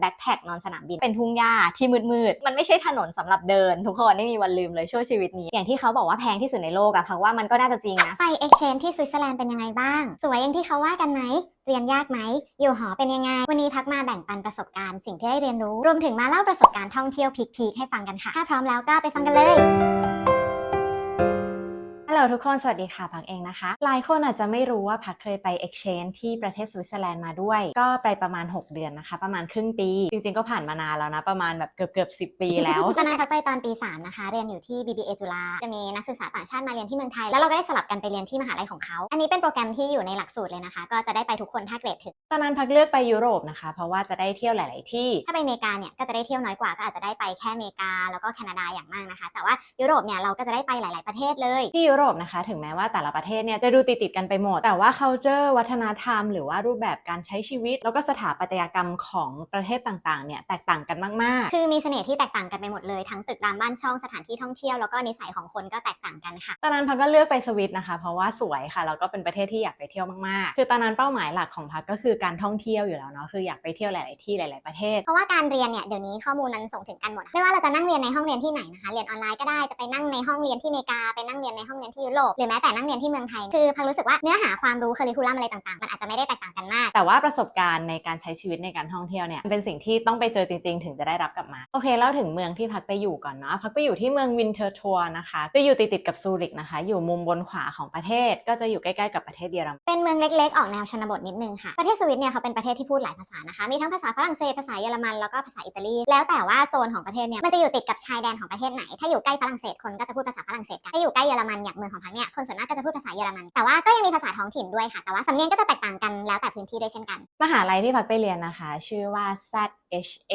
แบ็คแพคนอนสนามบินเป็นทุ่งหญ้าที่มืดๆมันไม่ใช่ถนนสำหรับเดิน ทุกคนไม่มีวันลืมเลยช่วชีวิตนี้อย่างที่เขาบอกว่าแพงที่สุดในโลกอะพักว่ามันก็น่าจะจริงนะไป exchange ที่สวิตเซอร์แลนด์เป็นยังไงบ้าง สวยอย่างที่เขาว่ากันไหมเรียนยากไหม อยู่หอเป็นยังไง วันนี้พักมาแบ่งปันประสบการณ์สิ่งที่ได้เรียนรู้ รวมถึงมาเล่าประสบการณ์ท่องเที่ยวพีคๆให้ฟังกันค่ะ ถ้าพร้อมแล้วก็ไปฟังกันเลย ลโหลทุกคน สวัสดีค่ะ พักเองนะคะ หลายคนอาจจะไม่รู้ว่าพักเคยไป exchange ที่ประเทศสวิตเซอร์แลนด์มาด้วย ก็ไปประมาณ 6 เดือนนะคะ ประมาณครึ่งปี จริง ๆ ก็ผ่านมานานแล้วนะ ประมาณแบบเกือบเกือบสิปีแล้วตอนนั้นพักไปตอนปี 3 นะคะ เรียนอยู่ที่ BBA จุฬาจะมีนักศึกษาต่างชาติมาเรียนที่เมืองไทย แล้วเราก็ได้สลับกันไปเรียนที่มหาลัยของเขา อันนี้เป็นโปรแกรมที่อยู่ในหลักสูตรเลยนะคะ ก็จะได้ไปทุกคนถ้าเกรดถึง ตอนนั้นพักเลือกไปยุโรปนะคะ เพราะว่าจะได้เที่ยวหลาย ๆ ที่ ถ้าไปอเมริกาเนี่ยก็จะได้เที่ยวน้อยกว่า ก็อาจจะได้ไปแค่อเมริกาแล้วก็แคนาดาอย่างมากนะคะ แต่ว่ายุโรปเนี่ยเราก็จะได้ไปหลาย ๆ ประเทศเลยที่ยุโรปนะคะ ถึงแม้ว่าแต่ละประเทศเนี่ยจะดูติดติดๆกันไปหมด แต่ว่า culture วัฒนธรรม หรือว่ารูปแบบการใช้ชีวิต แล้วก็สถาปัตยกรรมของประเทศต่างๆ เนี่ยแตกต่างกันมากคือมีเสน่ห์ที่แตกต่างกันไปหมดเลย ทั้งตึกรามบ้านช่องสถานที่ท่องเที่ยวแล้วก็นิสัยของคนก็แตกต่างกันค่ะๆตอนนั้นพักก็เลือกไปสวิตนะคะ เพราะว่าสวยค่ะ แล้วก็เป็นประเทศที่อยากไปเที่ยวมากๆ คือตอนนั้นเป้าหมายหลักของพักก็คือการท่องเที่ยวอยู่แล้วเนาะ คืออยากไปเที่ยวหลาย ๆ ที่หลาย ๆ ประเทศ เพราะว่าการเรียนเนี่ยเดี๋ยวนี้ข้อมูลมันส่งถึงกันหมดอะไม่ว่าเราจะนั่งเรียนในห้องเรียนที่ไหนนะคะ เรียนออนไลน์ก็ได้ จะไปนั่งในห้องเรียนที่อเมริกา ไปนั่งเรียนในห้องเรียนที่ยุโรปหรือแม้แต่นั่งเรียนที่เมืองไทย คือพังรู้สึกว่าเนื้อหาความรู้ค u ริคูลัมอะไรต่างๆ มันอาจจะไม่ได้แตกต่างกันมาก แต่ว่าประสบการณ์ในการใช้ชีวิตในการท่องเที่ยวเนี่ยเป็นสิ่งที่ต้องไปเจอจริง ๆ ถึงจะได้รับกลับมา โอเคเล่าถึงเมืองที่พักไปอยู่ก่อนเนาะพักไปอยู่ที่เมืองวินเทอร์ทัวร์นะคะจะอยู่ติดๆกับซูริกนะคะ อยู่มุมบนขวาของประเทศ ก็จะอยู่ใกล้ๆกับประเทศเยอรมันเป็นเมืองเล็กๆออกแนวชนบทนิดนึงค่ะประเทศสวิตเนี่ยเขาเป็นประเทศที่พูดหลายภาษานะคะมีทั้งภาษาฝรั่งเศสภาษาเยอรมันแล้วก็ภาษาอิตาลีแล้วแต่ว่าโซนของประเทศเนี่ยมันจะอยู่ติดกับชายแดนของประเทศไหน ถ้าอยู่ใกล้ฝรั่งเศสคนก็จะพูดภาษาฝรั่งเศสกันถ้าอยู่ใกล้เยอรมันอย่างเมืองของพังเนี่ยคนส่วนมากก็จะพูดภาษาเยอรมัน แต่ว่าก็ยังมีภาษาท้องถิ่นด้วยค่ะ แต่ว่าสำเนียงก็จะแตกต่างกันแล้วแต่พื้นที่ด้วยเช่นกัน มหาลัยที่พักไปเรียนนะคะ ชื่อว่า Z H A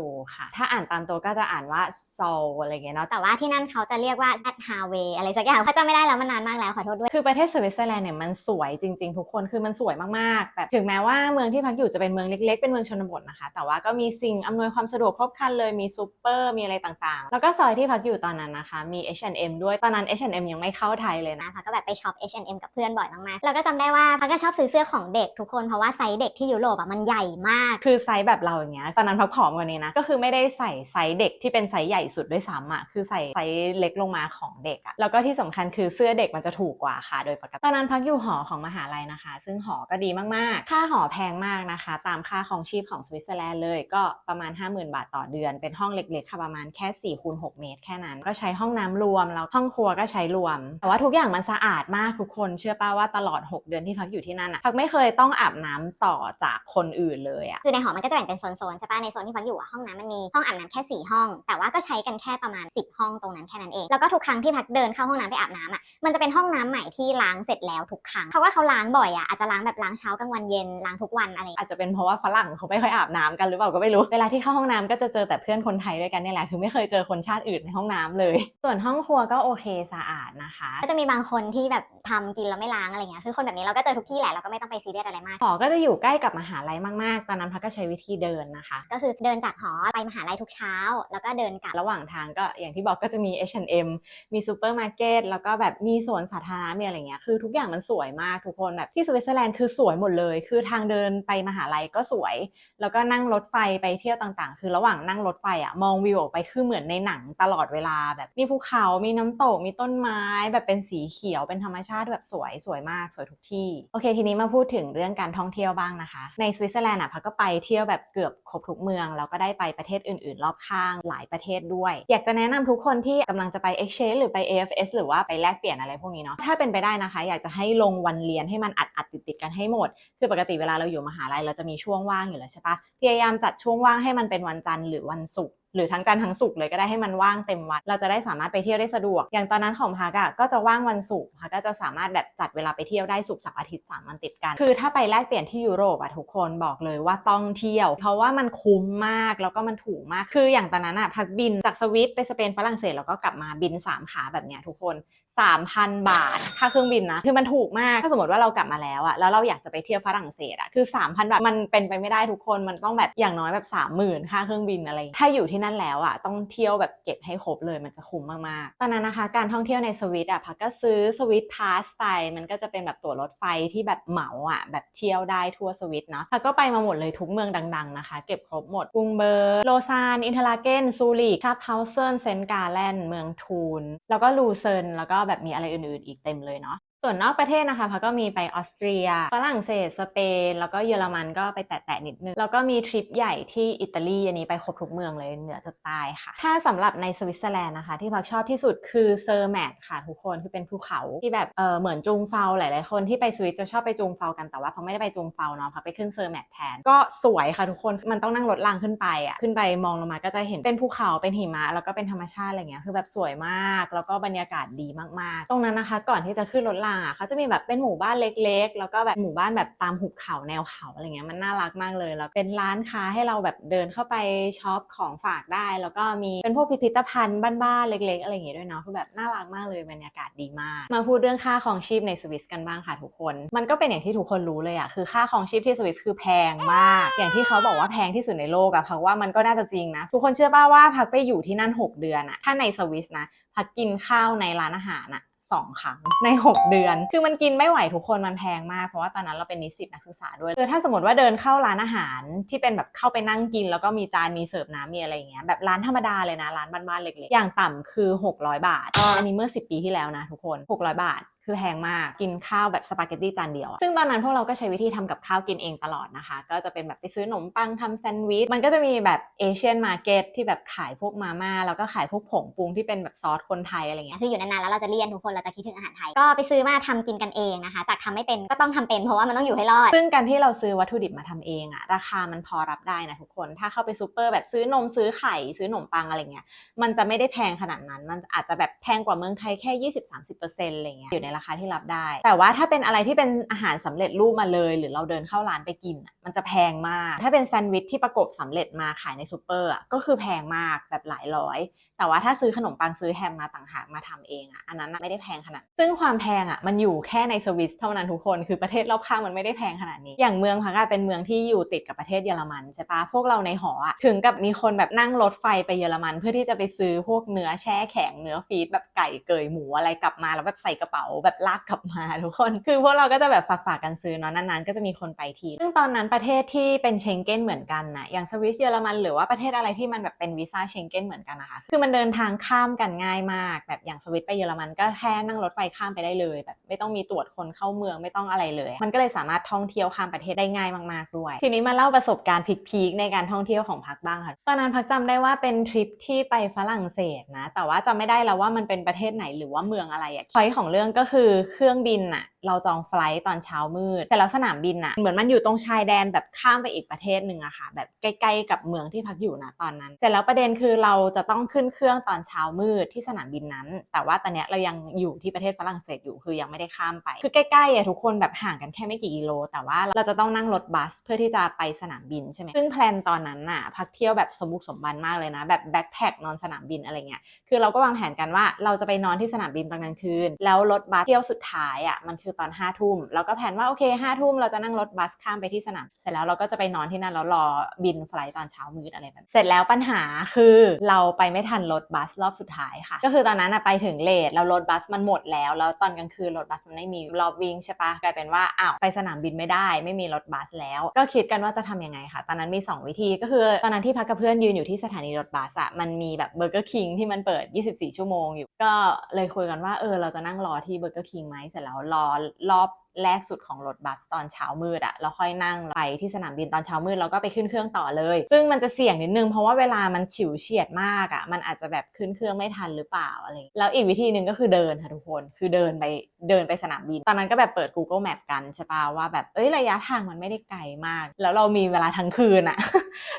W ค่ะ ถ้าอ่านตามตัวก็จะอ่านว่า Seoul อะไรเงี้ยเนาะ แต่ว่าที่นั่นเขาจะเรียกว่า z h a w a y อะไรสักอย่างเขาจะไม่ได้แล้วมันนานมากแล้วขอโทษด้วย คือประเทศสวิตเซอร์แลนด์เนี่ยมันสวยจริงๆ ทุกคน คือมันสวยมากๆ แบบถึงแม้ว่าเมืองที่พักอยู่จะเป็นเมืองเล็กๆ เป็นเมืองชนบทนะคะ แต่ว่าก็มีสิ่งอำนวยความสะดวกครบครันเลย มีซูเปอร์ มีอะไรต่างๆ แล้วก็ซอยที่พักอยู่ตอนนั้นนะคะ มี H&M ด้วย ตอนนั้น H&M ยังไม่เข้าไทยเลยนะนะพักก็แบบไปช็อป H&M กับเพื่อนบ่อยมากๆแล้วก็จำได้ว่าพักก็ชอบซื้อเสื้อของเด็กทุกคนเพราะว่าไซส์เด็กที่ยุโรปอะมันใหญ่มาก คือไซส์แบบเราอย่างเงี้ยตอนนั้นพักผอมกว่านี้นะก็คือไม่ได้ใส่ไซส์เด็กที่เป็นไซส์ใหญ่สุดด้วยซ้ำอะคือใส่ไซส์เล็กลงมาของเด็กอะแล้วก็ที่สำคัญคือเสื้อเด็กมันจะถูกกว่าค่ะ โดยปกติตอนนั้นพักอยู่หอของมหาลัยนะคะ ซึ่งหอก็ดีมากๆ ค่าหอแพงมากนะคะ ตามค่าของชีพของสวิตเซอร์แลนด์เลยก็ประมาณ 50,000 บาทต่อเดือน เป็นห้องเล็กๆค่ะประมาณแค่4คูณ6เมตรแค่นั้นก็ใช้ห้องน้ำรวมแล้วห้องครัวก็ใช้รวมแต่ว่าทุกอย่างมันสะอาดมากทุกคน เชื่อป่าว่าตลอด 6 เดือนที่พักอยู่ที่นั่นอะพักไม่เคยต้องอาบน้ำต่อจากคนอื่นเลยอะคือในหอมันก็จะแบ่งเป็นโซนๆใช่ปะในโซนที่พักอยู่อะห้องน้ำมันมีห้องอาบน้ำแค่ 4 ห้อง แต่ว่าก็ใช้กันแค่ประมาณ 10 ห้องตรงนั้นแค่นั้นเองแล้วก็ทุกครั้งที่พักเดินเข้าห้องน้ำไปอาบน้ำอะมันจะเป็นห้องน้ำใหม่ที่ล้างเสร็จแล้วทุกครั้งเขาว่าเขาล้างบ่อยอะอาจจะล้างแบบล้างเช้ากลางวันเย็นล้างทุกวันอะไรอย่างเงี้ยอาจจะเป็นเพราะว่าฝรั่งเขาไม่ค่อยอาบน้ำกันหรือเปล่าก็ไม่รู้เวลาที่เข้าห้องน้ำก็จะเจอแต่เพื่อนคนไทยด้วยกันเนี่ยแหละคือไม่เคยเจอคนชาติอื่นในห้องน้ำเลย ส่วนห้องครัวก็โอเคสะอาดนะคะ ก็จะมีบางคนที่แบบทำกินแล้วไม่ล้างอะไรเงี้ยคือคนแบบนี้เราก็เจอทุกที่แหละเราก็ไม่ต้องไปซีเรียสอะไรมากหอก็จะอยู่ใกล้กับมหาลัยมากๆ ตอนนั้นพักก็ใช้วิธีเดินนะคะ ก็คือเดินจากหอไปมหาลัยทุกเช้า แล้วก็เดินกลับระหว่างทางก็อย่างที่บอกก็จะมี H&M มีซูเปอร์มาร์เก็ตแล้วก็แบบมีสวนสาธารณะมีอะไรเงี้ยคือทุกอย่างมันสวยมากทุกคนแบบที่สวิตเซอร์แลนด์คือสวยหมดเลย คือทางเดินไปมหาลัยก็สวย แล้วก็นั่งรถไฟไปเที่ยวต่างๆ คือระหว่างนั่งรถไฟอะมองวิวออกไปคือเหมือนในหนังตลอดเวลาแบบมีภูเขา มีน้ำตก มีต้นไม้แบบเป็นสีเขียวเป็นธรรมชาติแบบสวยสวยมากสวยทุกที่โอเค ทีนี้มาพูดถึงเรื่องการท่องเที่ยวบ้างนะคะ ในสวิตเซอร์แลนด์อะพักก็ไปเที่ยวแบบเกือบครบทุกเมืองแล้วก็ได้ไปประเทศอื่น ๆ รอบข้างหลายประเทศด้วย อยากจะแนะนำทุกคนที่กำลังจะไป exchange หรือไป AFS หรือว่าไปแลกเปลี่ยนอะไรพวกนี้เนาะถ้าเป็นไปได้นะคะ อยากจะให้ลงวันเรียนให้มันอัดอัดติดติดกันให้หมด คือปกติเวลาเราอยู่มหาลัยเราจะมีช่วงว่างอยู่แล้วใช่ปะพยายามจัดช่วงว่างให้มันเป็นวันจันทร์หรือวันศุกร์ หรือทั้งจันทร์ทั้งศุกร์เลยก็ได้ให้มันว่างเต็มวัน เราจะได้สามารถไปเที่ยวได้สะดวก อย่างตอนนั้นของพักอะก็จะว่างวันศุกร์พักก็จะสามารถแบบจัดเวลาไปเที่ยวได้ศุกร์เสาร์อาทิตย์สามวันติดกัน คือถ้าไปแลกเปลี่ยนที่ยุโรปอะทุกคนบอกเลยว่าต้องเที่ยว เพราะว่ามันคุ้มมากแล้วก็มันถูกมาก คืออย่างตอนนั้นอะพักบินจากสวิตไปสเปนฝรั่งเศสแล้วก็กลับมาบินสามขาแบบเนี้ยทุกคน 3,000 บาท ค่าเครื่องบินนะ คือมันถูกมาก ถ้าสมมติว่าเรากลับมาแล้วอะแล้วเราอยากจะไปเที่ยวฝรั่งเศสอะคือ 3,000 บาท มันเป็นไปไม่ได้ทุกคน มันต้องแบบอย่างน้อยแบบ 30,000 ค่าเครื่องบินอะไร ถ้าอยู่ที่นั่นแล้วอะต้องเที่ยวแบบเก็บให้ครบเลย มันจะคุ้มมากๆ ตอนนั้นนะคะ การท่องเที่ยวในสวิตอะพักก็ซื้อสวิตพาสไป มันก็จะเป็นแบบตั๋วรถไฟที่แบบเหมาอะแบบเที่ยวได้ทั่วสวิตเนาะพักก็ไปมาหมดเลยทุกเมืองดัง ๆ นะคะ เก็บครบหมดกรุงเบอร์โลซานอินเทอร์ลาเกนซูริกชาร์เฮาเซนเซนกาแลนด์เมืองทูน แล้วก็ลูเซินแล้วก็แบบมีอะไรอื่นๆ อีกเต็มเลยเนาะ ส่วนนอกประเทศนะคะพักก็มีไปออสเตรีย ฝรั่งเศส สเปน แล้วก็เยอรมันก็ไปแตะๆนิดนึง แล้วก็มีทริปใหญ่ที่อิตาลีอันนี้ไปครบทุกเมืองเลยเหนือจนใต้ค่ะ ถ้าสำหรับในสวิตเซอร์แลนด์นะคะ ที่พักชอบที่สุดคือเซอร์แมทค่ะทุกคนคือเป็นภูเขาที่แบบเออเหมือนจุงเฟาหลายๆคนที่ไปสวิตจะชอบไปจุงเฟากันแต่ว่าพักไม่ได้ไปจุงเฟาเนาะพักไปขึ้นเซอร์แมทแทนก็สวยค่ะทุกคนมันต้องนั่งรถรางขึ้นไปอะขึ้นไปมองลงมาก็จะเห็นเป็นภูเขาเป็นหิมะแล้วก็เป็นธรรมชาติอะไรเงี้ยคือแบบสวยมาก แล้วก็บรรยากาศดีมากๆ ตรงนั้นนะคะ ก่อนที่จะขึ้นรถรางเขาจะมีแบบเป็นหมู่บ้านเล็ก ๆ แล้วก็แบบหมู่บ้านแบบตามหุบเขาแนวเขาอะไรเงี้ยมันน่ารักมากเลย แล้วเป็นร้านค้าให้เราแบบเดินเข้าไปช็อปของฝากได้ แล้วก็มีเป็นพวกพิพิธภัณฑ์บ้านๆเล็ก ๆ อะไรอย่างเงี้ยด้วยเนาะคือแบบน่ารักมากเลยบรรยากาศดีมาก มาพูดเรื่องค่าของชีพในสวิสกันบ้างค่ะทุกคน มันก็เป็นอย่างที่ทุกคนรู้เลยอะคือค่าของชีพที่สวิสคือแพงมาก อย่างที่เขาบอกว่าแพงที่สุดในโลกอะเพักว่ามันก็น่าจะจริงนะทุกคนเชื่อป่าว่าพักไปอยู่ที่นั่น 6 เดือนอะถ้าในสวิสนะพักกินข้าวในร้านอาหารอะ สองครั้งใน 6 เดือน คือมันกินไม่ไหวทุกคนมันแพงมาก เพราะว่าตอนนั้นเราเป็นนิสิตนักศึกษาด้วยคือถ้าสมมติว่าเดินเข้าร้านอาหารที่เป็นแบบเข้าไปนั่งกิน แล้วก็มีจานมีเสิร์ฟน้ำมีอะไรอย่างเงี้ยแบบร้านธรรมดาเลยนะร้านบ้านๆเล็กๆอย่างต่ำคือ 600 บาทอันนี้เมื่อ 10 ปีที่แล้วนะทุกคน 600 บาท คือแพงมากกินข้าวแบบสปาเกตตี้จานเดียวอะซึ่งตอนนั้นพวกเราก็ใช้วิธีทำกับข้าวกินเองตลอดนะคะ ก็จะเป็นแบบไปซื้อขนมปังทำแซนด์วิช มันก็จะมีแบบเอเชียนมาร์เก็ตที่แบบขายพวกมาม่าแล้วก็ขายพวกผงปรุงที่เป็นแบบซอสคนไทยอะไรเงี้ย คืออยู่นานๆแล้วเราจะเลี่ยนทุกคนเราจะคิดถึงอาหารไทย ก็ไปซื้อมาทำกินกันเองนะคะ จากทำไม่เป็นก็ต้องทำเป็นเพราะว่ามันต้องอยู่ให้รอด ซึ่งการที่เราซื้อวัตถุดิบมาทำเองอะราคามันพอรับได้นะทุกคน ถ้าเข้าไปซูเปอร์แบบซื้อนมซื้อไข่ซื้อขนมปังอะไรเงี้ย มันจะไม่ได้แพงขนาดนั้น มันอาจจะแบบแพงกว่าเมืองไทยแค่ 20-30%อะไรเงี้ยอยู่ในราคาที่รับได้ แต่ว่าถ้าเป็นอะไรที่เป็นอาหารสำเร็จรูปมาเลย หรือเราเดินเข้าร้านไปกิน มันจะแพงมาก ถ้าเป็นแซนด์วิชที่ประกบสำเร็จมาขายในซูเปอร์ก็คือแพงมากแบบหลายร้อย แต่ว่าถ้าซื้อขนมปังซื้อแฮมมาต่างหากมาทำเองอะอันนั้นไม่ได้แพงขนาด ซึ่งความแพงอะมันอยู่แค่ในสวิสเท่านั้นทุกคน คือประเทศรอบข้างมันไม่ได้แพงขนาดนี้ อย่างเมืองพักอะเป็นเมืองที่อยู่ติดกับประเทศเยอรมันใช่ปะพวกเราในหออะถึงกับมีคนแบบนั่งรถไฟไปเยอรมัน เพื่อที่จะไปซื้อพวกเนื้อแช่แข็งเนื้อฟีดแบบไก่เกยหมูอะไรกลับมาแล้วแบบใส่กระเป๋าแบบลากกลับมาทุกคน คือพวกเราก็จะแบบฝากๆกันซื้อเนาะนานๆก็จะมีคนไปทีซึ่งตอนนั้นประเทศที่เป็นเชงเก้นเหมือนกันนะอย่างสวิสเยอรมันหรือว่าประเทศอะไรที่มันแบบเป็นวีซ่าเชงเก้นเหมือนกันนะคะคือมันเดินทางข้ามกันง่ายมาก แบบอย่างสวิสไปเยอรมันก็แค่นั่งรถไฟข้ามไปได้เลย แบบไม่ต้องมีตรวจคนเข้าเมืองไม่ต้องอะไรเลย มันก็เลยสามารถท่องเที่ยวข้ามประเทศได้ง่ายมากๆด้วย ทีนี้มาเล่าประสบการณ์พีคๆในการท่องเที่ยวของพักบ้างค่ะตอนนั้นพักจำได้ว่าเป็นทริปที่ไปฝรั่งเศสนะแต่ว่าจำไม่ได้แล้วว่ามันเป็นประเทศไหนหรือว่าเมืองอะไรอะพอยของเรื่องก็คืือเครื่องบินอะ เราจองไฟลท์ตอนเช้ามืด แต่แล้วสนามบินอะเหมือนมันอยู่ตรงชายแดนแบบข้ามไปอีกประเทศหนึ่งอะค่ะ แบบใกล้ๆกับเมืองที่พักอยู่นะตอนนั้น เสร็จแล้วประเด็นคือเราจะต้องขึ้นเครื่องตอนเช้ามืดที่สนามบินนั้น แต่ว่าตอนเนี้ยเรายังอยู่ที่ประเทศฝรั่งเศสอยู่คือยังไม่ได้ข้ามไป คือใกล้ๆอะทุกคนแบบห่างกันแค่ไม่กี่กิโล แต่ว่าเราจะต้องนั่งรถบัสเพื่อที่จะไปสนามบินใช่ไหมซึ่งแพลนตอนนั้นน่ะพักเที่ยวแบบสมบุกสมบันมากเลยนะ แบบแบ็คแพคนอนสนามบินอะไรเงี้ยคือเราก็วางแผนกันว่าเราจะไปนอนที่สนามบินตอนกลางคืน แล้วรถบัสเที่ยวสุดท้ายอะมันคือตอนห้าทุ่มเราก็แผนว่าโอเคห้าทุ่มเราจะนั่งรถบัสข้ามไปที่สนามเสร็จแล้วเราก็จะไปนอนที่นั่นแล้วรอบินไฟล์ตอนเช้ามืดอะไรแบบนี้เสร็จแล้วปัญหาคือเราไปไม่ทันรถบัสรอบสุดท้ายค่ะ ก็คือตอนนั้นอะไปถึงเลทแล้วรถบัสมันหมดแล้วแล้วตอนกลางคืนรถบัสมันไม่มีรอบวิ่งใช่ปะกลายเป็นว่าอ้าวไปสนามบินไม่ได้ ไม่มีรถบัสแล้ว ก็คิดกันว่าจะทำยังไงค่ะ ตอนนั้นมี 2 วิธีก็คือ ตอนนั้นที่พักกับเพื่อนยืนอยู่ที่สถานีรถบัสอะมันมีแบบเบอร์เกอร์คิงที่มันเปิด 24 ชั่วโมงอยู่ ก็เลยคุยกันว่าเออเราจะนั่งรอที่เบอร์เกอร์คิงไหมเสร็จแล้วรอรอบแรกสุดของรถบัสตอนเช้ามืดอะแล้วค่อยนั่งไปที่สนามบินตอนเช้ามืดแล้วก็ไปขึ้นเครื่องต่อเลย ซึ่งมันจะเสี่ยงนิดนึงเพราะว่าเวลามันฉิวเฉียดมากอะมันอาจจะแบบขึ้นเครื่องไม่ทันหรือเปล่าอะไรแล้วอีกวิธีหนึ่งก็คือเดินค่ะทุกคนคือเดินไปเดินไปสนามบิน ตอนนั้นก็แบบเปิด Google Map กันใช่ปะว่าแบบเอ้ยระยะทางมันไม่ได้ไกลมาก แล้วเรามีเวลาทั้งคืนอะ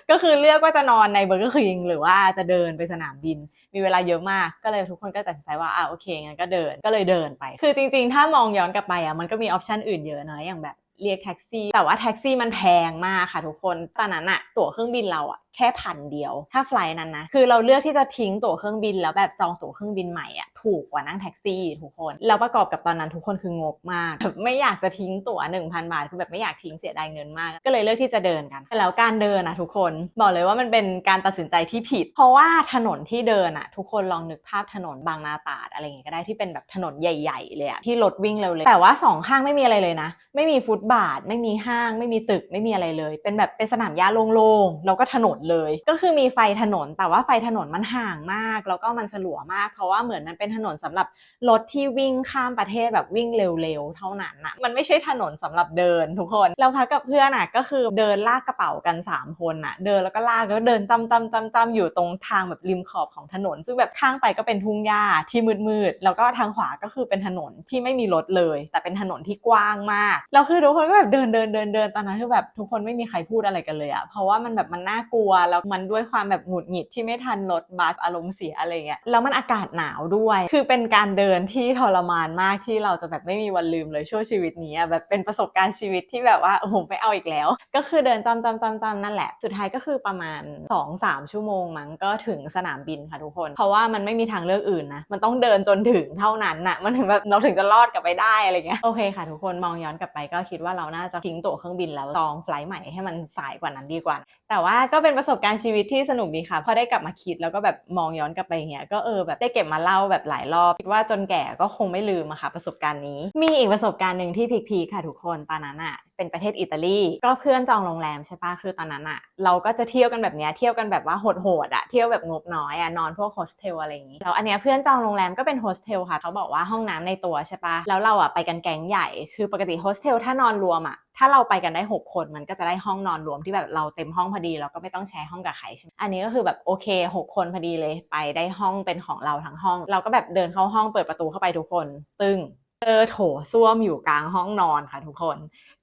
ก็คือเลือกว่าจะนอนในเบอร์เกอร์คิงหรือว่าจะเดินไปสนามบิน มีเวลาเยอะมากก็เลยทุกคนก็ตัดสินใจว่าอ่าโอเคงั้นก็เดินก็เลยเดินไป คือจริง ๆ ถ้ามองย้อนกลับไปอะมันก็มีออปชันอื่นเยอะเนอะอย่างแบบเรียกแท็กซี่ แต่ว่าแท็กซี่มันแพงมากค่ะทุกคนตอนนั้นอะตั๋วเครื่องบินเราอะ แค่พันเดียว ถ้าไฟล์นั้นนะ คือเราเลือกที่จะทิ้งตั๋วเครื่องบิน แล้วแบบจองตั๋วเครื่องบินใหม่อะถูกกว่านั่งแท็กซี่ทุกคน แล้วประกอบกับตอนนั้นทุกคนคืองกมากแบบไม่อยากจะทิ้งตั๋ว 1,000 บาท คือแบบไม่อยากทิ้งเสียดายเงินมาก ก็เลยเลือกที่จะเดินกัน แต่แล้วการเดินอะทุกคน บอกเลยว่ามันเป็นการตัดสินใจที่ผิด เพราะว่าถนนที่เดินอะทุกคนลองนึกภาพถนนบางนาตราดอะไรอย่างเงี้ยก็ได้ที่เป็นแบบถนนใหญ่ ๆ เลยอะที่รถวิ่งเร็วๆแต่ว่าสองข้างไม่มีอะไรเลยนะ ไม่มีฟุตบาท ไม่มีห้าง ไม่มีตึก ไม่มีอะไรเลย เป็นแบบเป็นสนามหญ้าโล่งๆ แล้วก็ถนนเลย ก็คือมีไฟถนนแต่ว่าไฟถนนมันห่างมาก แล้วก็มันสลัวมาก เพราะว่าเหมือนมันเป็นถนนสำหรับรถที่วิ่งข้ามประเทศแบบวิ่งเร็วๆ เท่านั้นนะมันไม่ใช่ถนนสำหรับเดินทุกคนเราพักกับเพื่อนอะก็คือเดินลากกระเป๋ากัน 3 คนอะเดินแล้วก็ลากแล้วเดินตำตำตำตำอยู่ตรงทางแบบริมขอบของถนน ซึ่งแบบข้างไปก็เป็นทุ่งหญ้าที่มืดๆแล้วก็ทางขวาก็คือเป็นถนนที่ไม่มีรถเลย แต่เป็นถนนที่กว้างมากแล้วคือทุกคนก็แบบเดินเดินเดินเดินตอนนั้นคือแบบทุกคนไม่มีใครพูดอะไรกันเลยอะเพราะว่ามันแบบมันน่ากลัวแล้วมันด้วยความแบบหงุดหงิดที่ไม่ทันรถบัสอารมณ์เสียอะไรเงี้ยแล้วมันอากาศหนาวด้วย คือเป็นการเดินที่ทรมานมากที่เราจะแบบไม่มีวันลืมเลยช่วงชีวิตนี้แบบเป็นประสบการณ์ชีวิตที่แบบว่าโอ้โหไม่เอาอีกแล้ว ก็คือเดินจำจำจำจำนั่นแหละ สุดท้ายก็คือประมาณ 2-3 ชั่วโมงมั้งก็ถึงสนามบินค่ะทุกคน เพราะว่ามันไม่มีทางเลือกอื่นนะมันต้องเดินจนถึงเท่านั้นน่ะมันถึงแบบเราถึงจะรอดกลับไปได้อะไรเงี้ยโอเคค่ะทุกคนมองย้อนกลับไปก็คิดว่าเราน่าจะทิ้งตั๋วเครื่องบินแล้วจองไฟลท์ใหม่ให้มันสายกว่านั้นดีกว่า แต่ว่าก็เป็นประสบการณ์ชีวิตที่สนุกดีค่ะพอได้กลับมาคิดแล้วก็แบบมองย้อนกลับไปอย่างเงี้ยก็เออแบบได้เก็บมาเล่าแบบหลายรอบคิดว่าจนแก่ก็คงไม่ลืมอะค่ะ ประสบการณ์นี้ มีอีกประสบการณ์หนึ่งที่พีคๆค่ะทุกคนตอนนั้นอะ เป็นประเทศอิตาลีก็เพื่อนจองโรงแรมใช่ปะคือตอนนั้นอะเราก็จะเที่ยวกันแบบเนี้ยเที่ยวกันแบบว่าโหดๆอะเที่ยวแบบงบน้อยอะนอนพวกโฮสเทลอะไรอย่างงี้แล้วอันเนี้ยเพื่อนจองโรงแรมก็เป็นโฮสเทลค่ะเขาบอกว่าห้องน้ำในตัวใช่ปะแล้วเราอะไปกันแก๊งใหญ่คือปกติโฮสเทลถ้านอนรวมอะถ้าเราไปกันได้ 6 คนมันก็จะได้ห้องนอนรวมที่แบบเราเต็มห้องพอดีเราก็ไม่ต้องแชร์ห้องกับใครใช่ไหมอันนี้ก็คือแบบโอเค 6 คนพอดีเลยไปได้ห้องเป็นของเราทั้งห้อง เราก็แบบเดินเข้าห้องเปิดประตูเข้าไปทุกคน ตึ้งเจอโถส้วมอยู่กลางห้องนอนค่ะทุกคน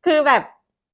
คือแบบ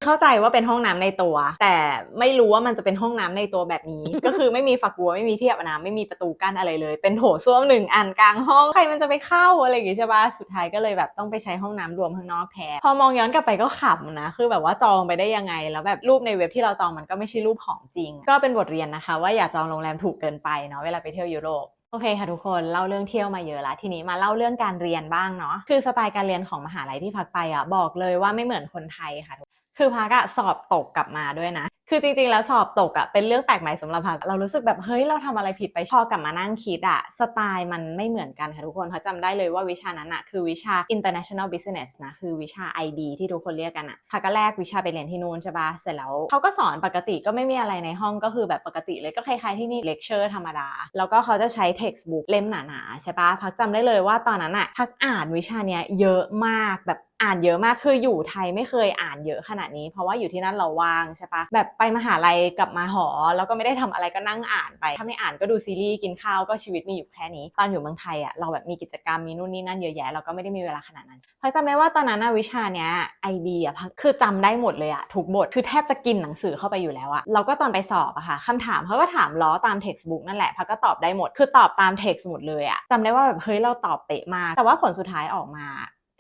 เข้าใจว่าเป็นห้องน้ำในตัว แต่ไม่รู้ว่ามันจะเป็นห้องน้ำในตัวแบบนี้ ก็คือไม่มีฝักบัวไม่มีที่อาบน้ำไม่มีประตูกั้นอะไรเลย เป็นโถส้วมหนึ่งอันกลางห้องใครมันจะไปเข้าอะไรอย่างงี้ใช่ปะสุดท้ายก็เลยแบบต้องไปใช้ห้องน้ำรวมข้างนอกแทนพอมองย้อนกลับไปก็ขำนะ คือแบบว่าจองไปได้ยังไง แล้วแบบรูปในเว็บที่เราจองมันก็ไม่ใช่รูปของจริง ก็เป็นบทเรียนนะคะ ว่าอย่าจองโรงแรมถูกเกินไปเนาะเวลาไปเที่ยวยุโรป โอเคค่ะทุกคนเล่าเรื่องเที่ยวมาเยอะละทีนี้มาเล่าเรื่องการเรียนบ้างเนาะคือสไตล์การเรียนของมหาลัยที่พักไปอะบอกเลยว่าไม่เหมือนคนไทยค่ะทุก คือพักอะสอบตกกลับมาด้วยนะ คือจริงๆแล้วสอบตกอะเป็นเรื่องแปลกใหม่สำหรับพักเรารู้สึกแบบเฮ้ยเราทำอะไรผิดไปพอกลับมานั่งคิดอะสไตล์มันไม่เหมือนกันค่ะทุกคนเพราจำได้เลยว่าวิชานั้นอะคือวิชา international business นะคือวิชา IB ที่ทุกคนเรียกกันอะพักก็แรกวิชาไปเรียนที่นู่นใช่ปะเสร็จแล้วเขาก็สอนปกติก็ไม่มีอะไรในห้องก็คือแบบปกติเลยก็คล้ายๆที่นี่เลคเชอร์ธรรมดา แล้วก็เขาจะใช้ textbook เล่มหนาๆใช่ปะพักจำได้เลยว่าตอนนั้นอะพักอ่านวิชาเนี้ยเยอะมากแบบ อ่านเยอะมากคืออยู่ไทยไม่เคยอ่านเยอะขนาดนี้ เพราะว่าอยู่ที่นั่นเราว่างใช่ปะแบบไปมหาลัยกลับมาหอ แล้วก็ไม่ได้ทำอะไรก็นั่งอ่านไป ถ้าไม่อ่านก็ดูซีรีส์กินข้าวก็ชีวิตมีอยู่แค่นี้ ตอนอยู่เมืองไทยอะเราแบบมีกิจกรรมมีนู่นนี่นั่นเยอะแยะเราก็ไม่ได้มีเวลาขนาดนั้นพราะจำได้ว่าตอนนั้นวิชาเนี้ย IB อะคือจำได้หมดเลยอะทุกบทคือแทบจะกินหนังสือเข้าไปอยู่แล้วอะเราก็ตอนไปสอบอะค่ะคำถามเขาก็ถามล้อตาม textbook นั่นแหละพักก็ตอบได้หมดคือตอบตาม text หมดเลยอะจำได้ว่าแบบเฮ้ยเราตอบเป๊ะมากแต่ว่าผลสุดท้ายออกมา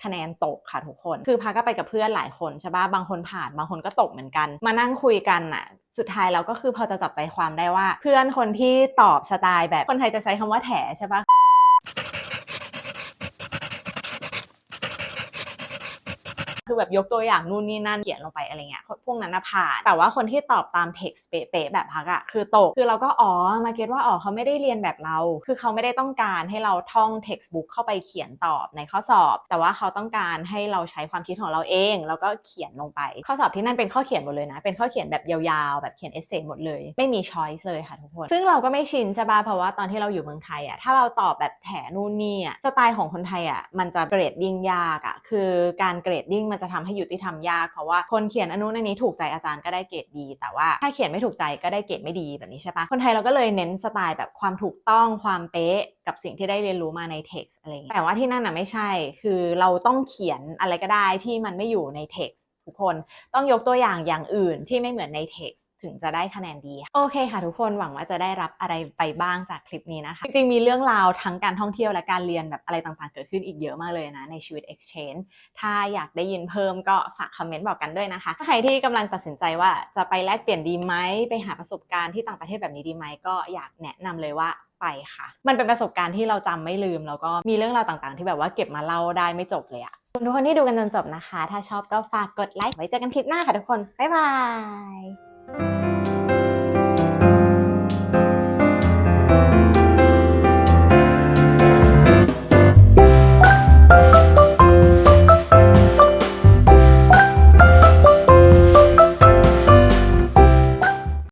คะแนนตกค่ะทุกคน คือพาก็ไปกับเพื่อนหลายคนใช่ปะบางคนผ่านบางคนก็ตกเหมือนกัน มานั่งคุยกันอะสุดท้ายเราก็คือพอจะจับใจความได้ว่า เพื่อนคนที่ตอบสไตล์แบบคนไทยจะใช้คำว่าแถใช่ปะ คือแบบยกตัวอย่างนู่นนี่นั่นเขียนลงไปอะไรเงี้ยพวกนั้นนะผ่าน แต่ว่าคนที่ตอบตาม text เป๊ะๆแบบพักอะคือตก คือเราก็อ๋อมาเก็ตว่าอ๋อเขาไม่ได้เรียนแบบเรา คือเขาไม่ได้ต้องการให้เราท่อง textbook เข้าไปเขียนตอบในข้อสอบ แต่ว่าเขาต้องการให้เราใช้ความคิดของเราเอง แล้วก็เขียนลงไป ข้อสอบที่นั่นเป็นข้อเขียนหมดเลยนะ เป็นข้อเขียนแบบยาวๆ แบบเขียนเอเซหมดเลย ไม่มี choice เลยค่ะทุกคน ซึ่งเราก็ไม่ชินใช่ปะเพราะว่าตอนที่เราอยู่เมืองไทยอะถ้าเราตอบแบบแถนู่นนี่อะสไตล์ของคนไทยอะมันจะเกรดดิ้งยากอะคือการเกรดดิ้งมันจะทำให้ยุติธรรมยากเพราะว่าคนเขียนอนุนันนี้ถูกใจอาจารย์ก็ได้เกรดดี แต่ว่าถ้าเขียนไม่ถูกใจก็ได้เกรดไม่ดีแบบนี้ใช่ปะคนไทยเราก็เลยเน้นสไตล์แบบความถูกต้องความเป๊ะกับสิ่งที่ได้เรียนรู้มาในเท็กซ์อะไรเงี้ยแต่ว่าที่นั่นน่ะไม่ใช่ คือเราต้องเขียนอะไรก็ได้ที่มันไม่อยู่ในเท็กซ์ทุกคนต้องยกตัวอย่างอย่างอื่นที่ไม่เหมือนในเท็กซ์ ถึงจะได้คะแนนดี โอเคค่ะทุกคนหวังว่าจะได้รับอะไรไปบ้างจากคลิปนี้นะคะ จริงๆ มีเรื่องราวทั้งการท่องเที่ยวและการเรียนแบบอะไรต่างๆ เกิดขึ้นอีกเยอะมากเลยนะ ในชีวิต exchange ถ้าอยากได้ยินเพิ่มก็ฝากคอมเมนต์บอกกันด้วยนะคะ ถ้าใครที่กำลังตัดสินใจว่าจะไปแลกเปลี่ยนดีไหมไปหาประสบการณ์ที่ต่างประเทศแบบนี้ดีไหมก็อยากแนะนำเลยว่าไปค่ะ มันเป็นประสบการณ์ที่เราจำไม่ลืม แล้วก็มีเรื่องราวต่างๆ ที่แบบว่าเก็บมาเล่าได้ไม่จบเลยอะขอบคุณทุกคนที่ดูกันจนจบนะคะ ถ้าชอบก็ฝากกดไลค์ไว้เจอกันคลิปหน้าค่ะทุกคน บ๊ายบาย